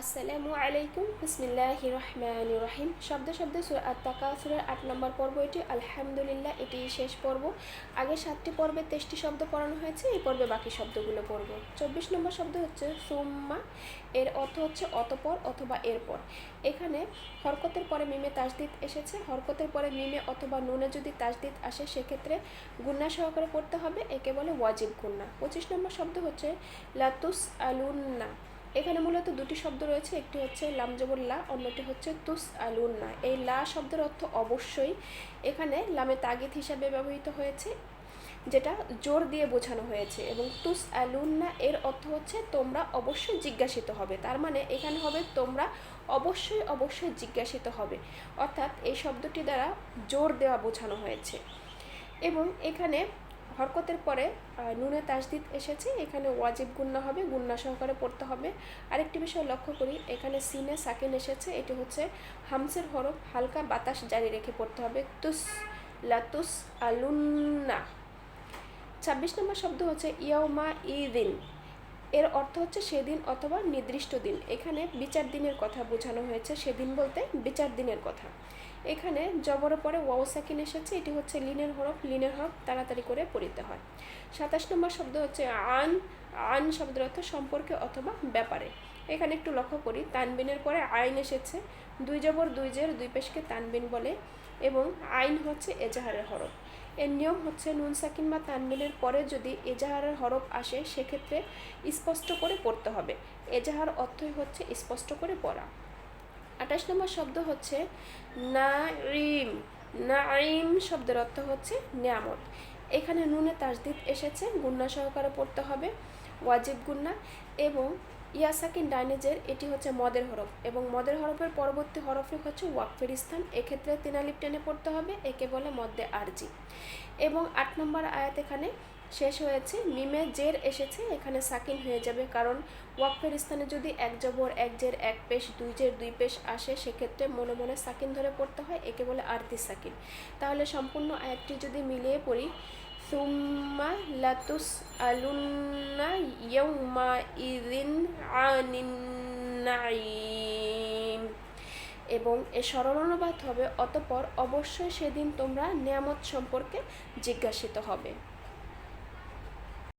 আসসালামু আলাইকুম। বিসমিল্লাহ রহমান রহিম। শব্দ শব্দ তাকাসুরের আট নম্বর পর্ব এটি। আলহামদুলিল্লাহ এটি শেষ পর্ব। আগে সাতটি পর্বে তেইশটি শব্দ পড়ানো হয়েছে, এই পর্বে বাকি শব্দগুলো পড়ব। চব্বিশ নম্বর শব্দ হচ্ছে সুম্মা। এর অর্থ হচ্ছে অতপর অথবা এরপর। এখানে হরকতের পরে মিমে তাজদিদ এসেছে। হরকতের পরে মিমে অথবা নুনে যদি তাজদিদ আসে, সেক্ষেত্রে গুন্না সহকারে পড়তে হবে। একে বলে ওয়াজিব গুন্না। পঁচিশ নম্বর শব্দ হচ্ছে লাতুস আলুন্না এখানে মূলত দুটি শব্দ রয়েছে, একটি হচ্ছে লামজবুল্লাহ অন্যটি হচ্ছে তুস আলুন্না এই লা শব্দের অর্থ অবশ্যই এখানে লামে তাগিদ হিসাবে ব্যবহৃত হয়েছে, যেটা জোর দিয়ে বোঝানো হয়েছে। এবং তুস আলুন্না এর অর্থ হচ্ছে তোমরা অবশ্যই জিজ্ঞাসিত হবে। তার মানে এখানে হবে তোমরা অবশ্যই অবশ্যই জিজ্ঞাসিত হবে। অর্থাৎ এই শব্দটি দ্বারা জোর দেওয়া বোঝানো হয়েছে। এবং এখানে হরকতের পরে নুনে তাসদিদ এসেছে। এখানে ওয়াজিব গুন্না হবে, গুন্না সহকারে পড়তে হবে। আরেকটি বিষয় লক্ষ্য করি, এখানে সিনে সাকিন এসেছে। এটি হচ্ছে হামসের হরফ, হালকা বাতাস জারি রেখে পড়তে হবে। তুস লাতুস আলুন্না। ছাব্বিশ নম্বর শব্দ হচ্ছে ইয়মা ইদিন এর অর্থ হচ্ছে সেদিন অথবা নির্দিষ্ট দিন। এখানে বিচার দিনের কথা বোঝানো হয়েছে, সেদিন বলতে বিচার দিনের কথা। এখানে জবরের পরে ওয়াও সাকিন এসেছে, এটি হচ্ছে লিনের হরফ লিনের হরফ তাড়াতাড়ি করে পড়িতে হয়। সাতাশ নম্বর শব্দ হচ্ছে আন আন শব্দের অর্থ সম্পর্কে অথবা ব্যাপারে। এখানে একটু লক্ষ্য করি, তানবিনের পরে আইন এসেছে, দুই জবর দুই জের, দুই পেশকে তানবিন বলে, এবং আইন হচ্ছে এজাহারের হরফ। এর নিয়ম হচ্ছে নুন সাকিন বা তানবিনের পরে যদি এজাহারের হরফ আসে, সেক্ষেত্রে স্পষ্ট করে পড়তে হবে। এজাহার অর্থই হচ্ছে স্পষ্ট করে পড়া। আঠাশ নম্বর শব্দ হচ্ছে নাইম নাইম শব্দের অর্থ হচ্ছে নিয়ামত। এখানে নুনে তাজদিদ এসেছে, গুন্না সহকারে পড়তে হবে, ওয়াজিব গুন্না এবং ইয়াসাকিন ডাইনেজের এটি হচ্ছে মদের হরফ এবং মদের হরফের পরবর্তী হরফে হচ্ছে ওয়াকফের স্থান এক্ষেত্রে তিনালিপ টেনে পড়তে হবে, একে বলে মদ্দে আরজি। এবং আট নম্বর আয়াত এখানে শেষ হয়েছে, মিমে জের এসেছে, এখানে সাকিন হয়ে যাবে কারণ ওয়াকফের স্থানে যদি এক জবর, এক জের, এক পেশ, দুই জের, দুই পেশ আসে, সেক্ষেত্রে মনে মনে সাকিন ধরে পড়তে হয়, একে বলে আরতি সাকিন। তাহলে সম্পূর্ণ আয়াতটি যদি মিলিয়ে পড়ি সুম্মা লাতুস আলুন্না ইয়ৌমা ইদিন এবং এ সরল অনুবাদ হবে, অতপর অবশ্যই সেদিন তোমরা নিয়ামত সম্পর্কে জিজ্ঞাসিত হবে।